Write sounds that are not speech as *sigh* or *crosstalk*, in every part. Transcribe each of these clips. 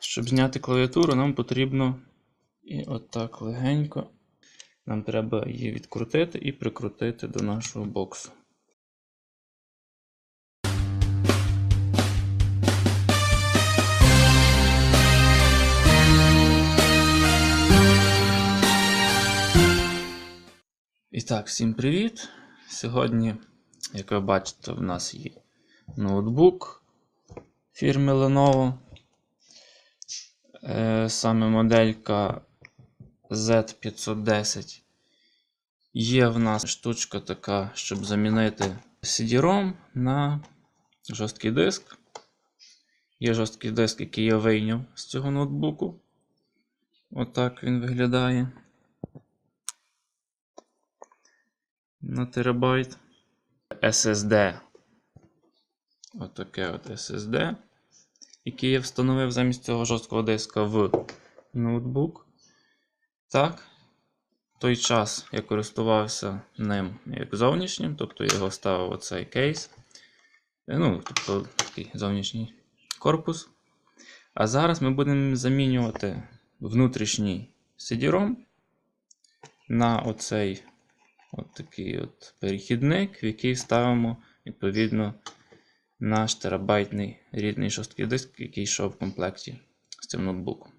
Щоб зняти клавіатуру, нам потрібно і отак легенько. Нам треба її відкрутити і прикрутити до нашого боксу. І так, всім привіт! Сьогодні, як ви бачите, в нас є ноутбук фірми Lenovo. Е, Саме моделька Z510. Є в нас штучка така, щоб замінити CD-ROM на жорсткий диск. Є жорсткий диск, який я вийняв з цього ноутбуку. Отак він виглядає. на терабайт. SSD. Отаке от SSD, який я встановив замість цього жорсткого диска в ноутбук. Так. В той час я користувався ним як зовнішнім, тобто я його ставив у цей кейс. Е, Ну, тобто такий зовнішній корпус. А зараз ми будемо замінювати внутрішній CD-ROM на оцей От такий от перехідник, в який ставимо, відповідно, наш терабайтний рідний жорсткий диск, який йшов в комплекті з цим ноутбуком.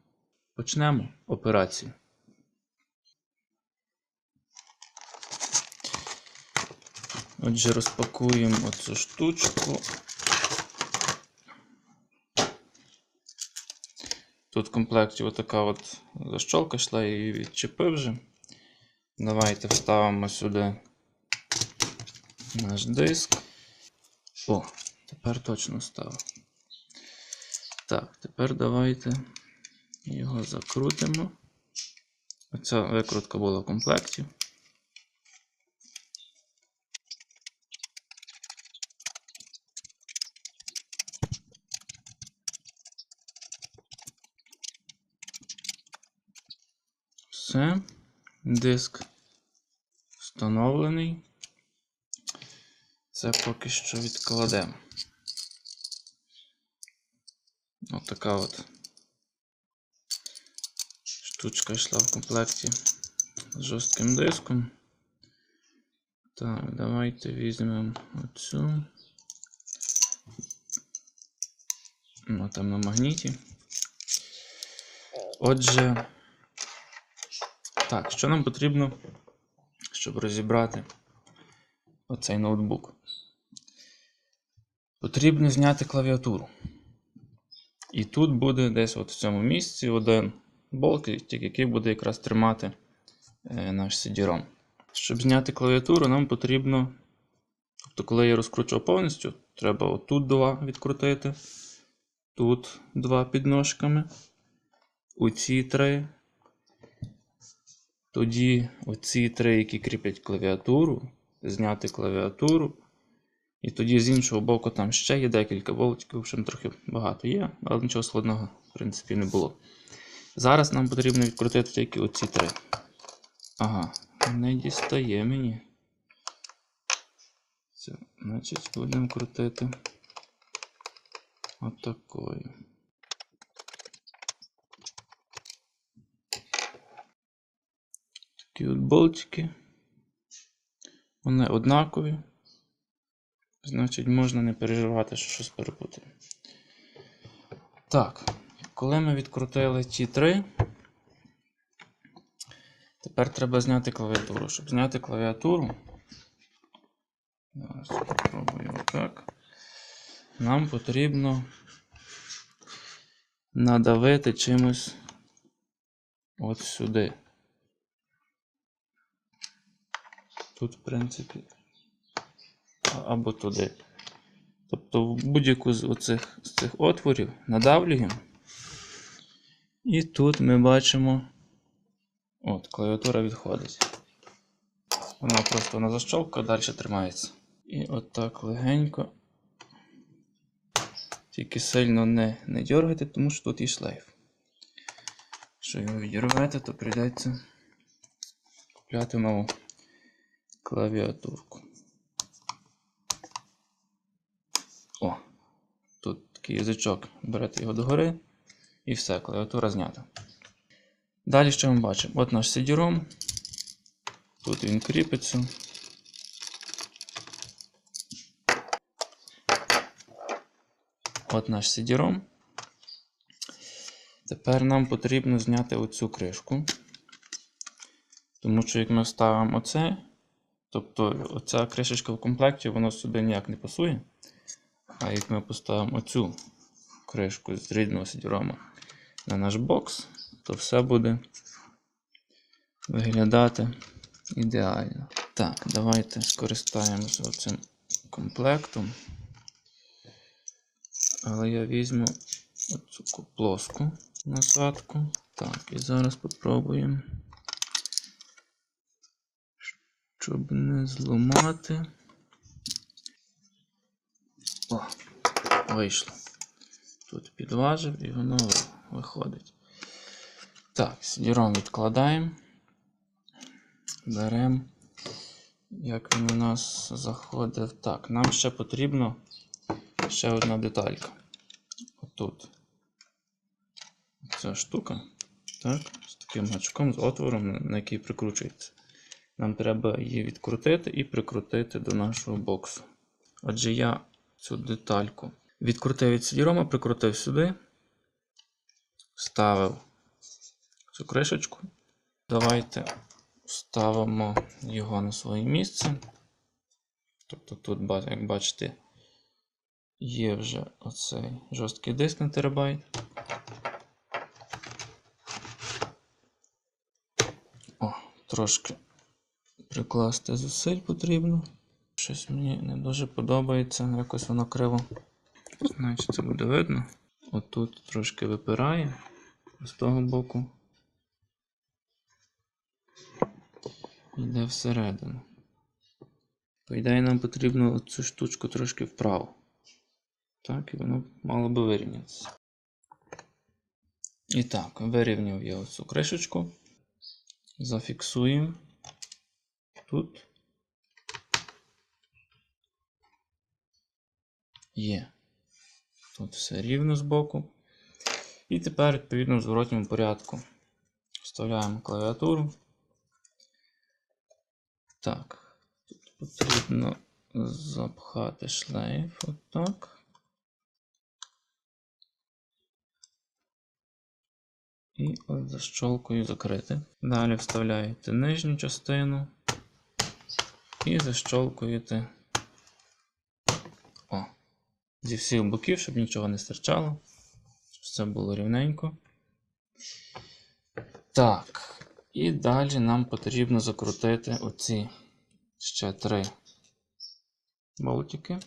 Почнемо операцію. Отже, розпакуємо оцю штучку. Тут в комплекті отака от защолка йшла, я її відчепив вже. Давайте вставимо сюди наш диск. О, тепер точно став. Так, тепер давайте його закрутимо. Оця викрутка була в комплекті. Все. Диск встановлений. Це поки що відкладемо. Ось така от штучка йшла в комплекті з жорстким диском. Так, давайте візьмемо оцю. Ну, там на магніті. Отже, так, що нам потрібно, щоб розібрати оцей ноутбук? Потрібно зняти клавіатуру. І тут буде десь от в цьому місці один болт, який буде якраз тримати е, наш CD-ROM. Щоб зняти клавіатуру, нам потрібно. Тобто, коли я розкручував повністю, треба отут два відкрутити, тут два під ножками, у ці три. Тоді оці три, які кріплять клавіатуру, зняти клавіатуру. І тоді з іншого боку там ще є декілька болтиків, в общем, трохи багато є, але нічого складного, в принципі, не було. Зараз нам потрібно відкрутити тільки оці три. Ага, не дістає мені. Це, значить, будемо крутити отакою. Такі от болтики. Вони однакові. Значить, можна не переживати, що щось перепутає. Так, коли ми відкрутили ті три, тепер треба зняти клавіатуру. Щоб зняти клавіатуру, зараз спробую отак. Нам потрібно надавити чимось от сюди. Тут, в принципі, або туди. Тобто в будь-яку з оцих з цих отворів надавлюємо. І тут ми бачимо. От, клавіатура відходить. Вона просто на защолка далі тримається. І отак легенько. Тільки сильно не, не дергайте, тому що тут є шлейф. Якщо його відірвете, то прийдеться купляти нову клавіатурку. О, тут такий язичок. Берете його догори І все, клавіатура знята. Далі що ми бачимо? От наш CD-ROM. Тут він кріпиться. От наш CD-ROM. Тепер нам потрібно зняти оцю кришку. Тому що як ми вставимо оце, тобто оця кришечка в комплекті, воно сюди ніяк не пасує. А як ми поставимо оцю кришку з рідного CD-ROM на наш бокс, то все буде виглядати ідеально. Так, давайте скористаємося цим комплектом. Але я візьму оцю плоску насадку. Так, і зараз спробуємо. Щоб не зламати. О, вийшло. Тут підважив і воно виходить. Так, сідіром відкладаємо. Беремо. Як він у нас заходив. Так, нам ще потрібно ще одна деталька. Отут. Ця штука. Так, з таким гачком, з отвором, на який прикручується. Нам треба її відкрутити і прикрутити до нашого боксу. Отже, я цю детальку відкрутив від CD-ROM, прикрутив сюди, ставив цю кришечку. Давайте ставимо його на своє місце. Тобто тут, як бачите, є вже оцей жорсткий диск на терабайт. О, трошки прикласти зусиль потрібно. Щось мені не дуже подобається, якось воно криво. Значить, це буде видно. Отут трошки випирає з того боку. Йде всередину. По ідеї, нам потрібно цю штучку трошки вправо. Так, і воно мало би вирівнятися. І так, вирівняв я оцю кришечку. Зафіксуємо тут. Є. Тут все рівно з боку. І тепер, відповідно, в зворотньому порядку вставляємо клавіатуру. Так, тут потрібно запхати шлейф отак. І от защолкою закрити. Далі вставляєте нижню частину і защолкуєте О, зі всіх боків, щоб нічого не стирчало, щоб все було рівненько. Так, і далі нам потрібно закрутити оці ще три болтики.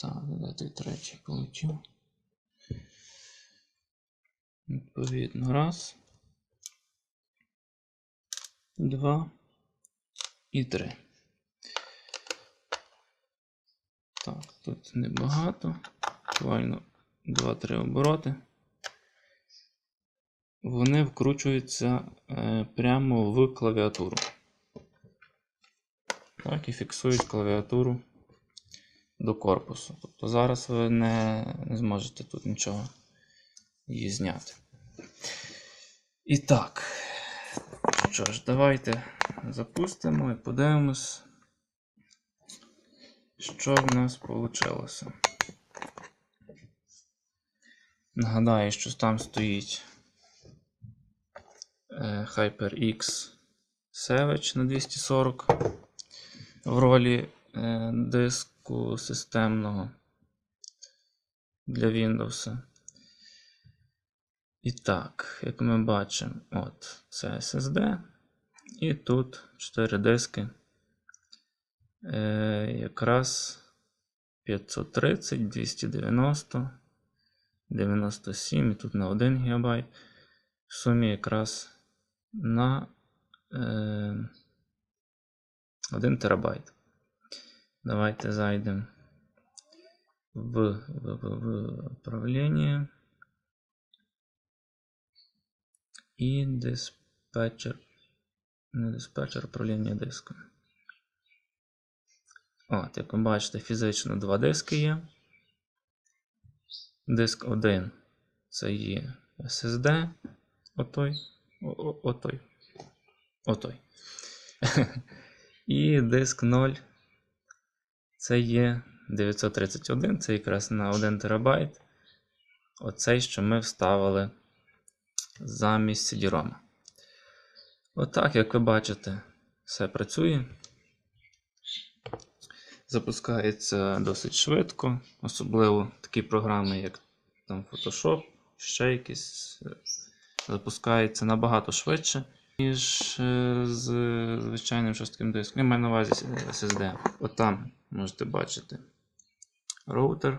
Так, де той третій полетів. Відповідно, раз, два і три. Так, тут небагато. Буквально 2-3 обороти. Вони вкручуються е, прямо в клавіатуру. Так, і фіксують клавіатуру до корпусу. Тобто зараз ви не, не зможете тут нічого її зняти. І так, що ж, давайте запустимо і подивимось, що в нас вийшло. Нагадаю, що там стоїть е, HyperX Savage на 240 в ролі е, диску системного для Windows. І так, як ми бачимо, от це SSD. І тут 4 диски. Е, Якраз 530, 290, 97 і тут на 1 ГБ. В сумі якраз на е, 1 терабайт. Давайте зайдемо в, в, в управління. І диспетчер. Не диспетчер управління диском. От, як ви бачите, фізично два диски є. Диск 1 Це є SSD. Отой. Отой. Отой. *laughs* І диск 0. Це є 931, це якраз на 1 терабайт. Оцей, що ми вставили замість CD-ROM. Отак, як ви бачите, все працює. Запускається досить швидко, особливо такі програми, як там Photoshop, ще якісь. е, Запускається набагато швидше, ніж е, з звичайним жорстким диском. Я маю на увазі SSD. Отам можете бачити роутер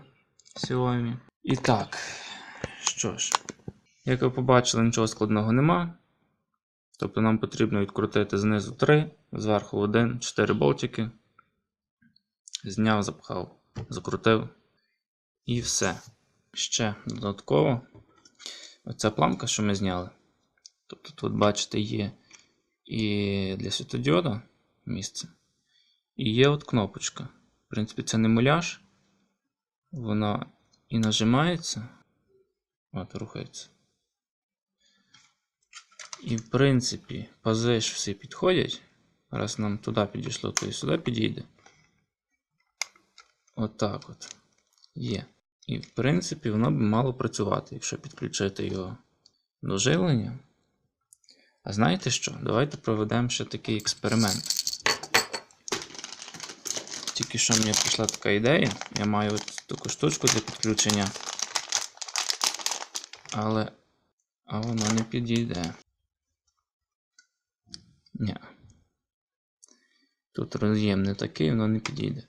Xiaomi. І так, що ж, як ви побачили, нічого складного нема. Тобто нам потрібно відкрутити знизу 3, зверху 1, 4 болтики. Зняв, запхав, закрутив. І все. Ще додатково. Оця планка, що ми зняли. Тобто тут, бачите, є і для світодіода місце. І є от кнопочка. В принципі, це не муляж. Вона і нажимається. От, рухається. І в принципі, пази ж всі підходять. Раз нам туди підійшло, то і сюди підійде. Отак от. Є. І в принципі, воно б мало працювати, якщо підключити його до живлення. А знаєте що? Давайте проведемо ще такий експеримент. Тільки що мені прийшла така ідея. Я маю от таку штучку для підключення. Але. А воно не підійде. Ні. Тут роз'єм не такий, воно не підійде.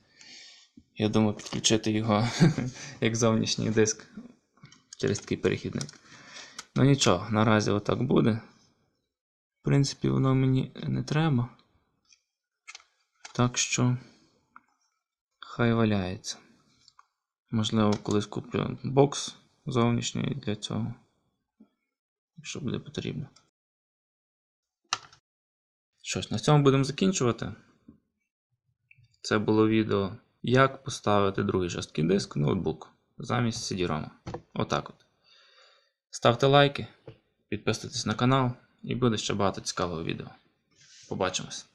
Я думаю підключити його *laughs* як зовнішній диск через такий перехідник. Ну нічого, наразі отак буде. В принципі, воно мені не треба. Так що хай валяється. Можливо, колись куплю бокс зовнішній для цього. Якщо буде потрібно. Що ж, на цьому будемо закінчувати. Це було відео, як поставити другий жорсткий диск в ноутбук замість CD-ROM. Отак от. Ставте лайки, підписуйтесь на канал і буде ще багато цікавого відео. Побачимось!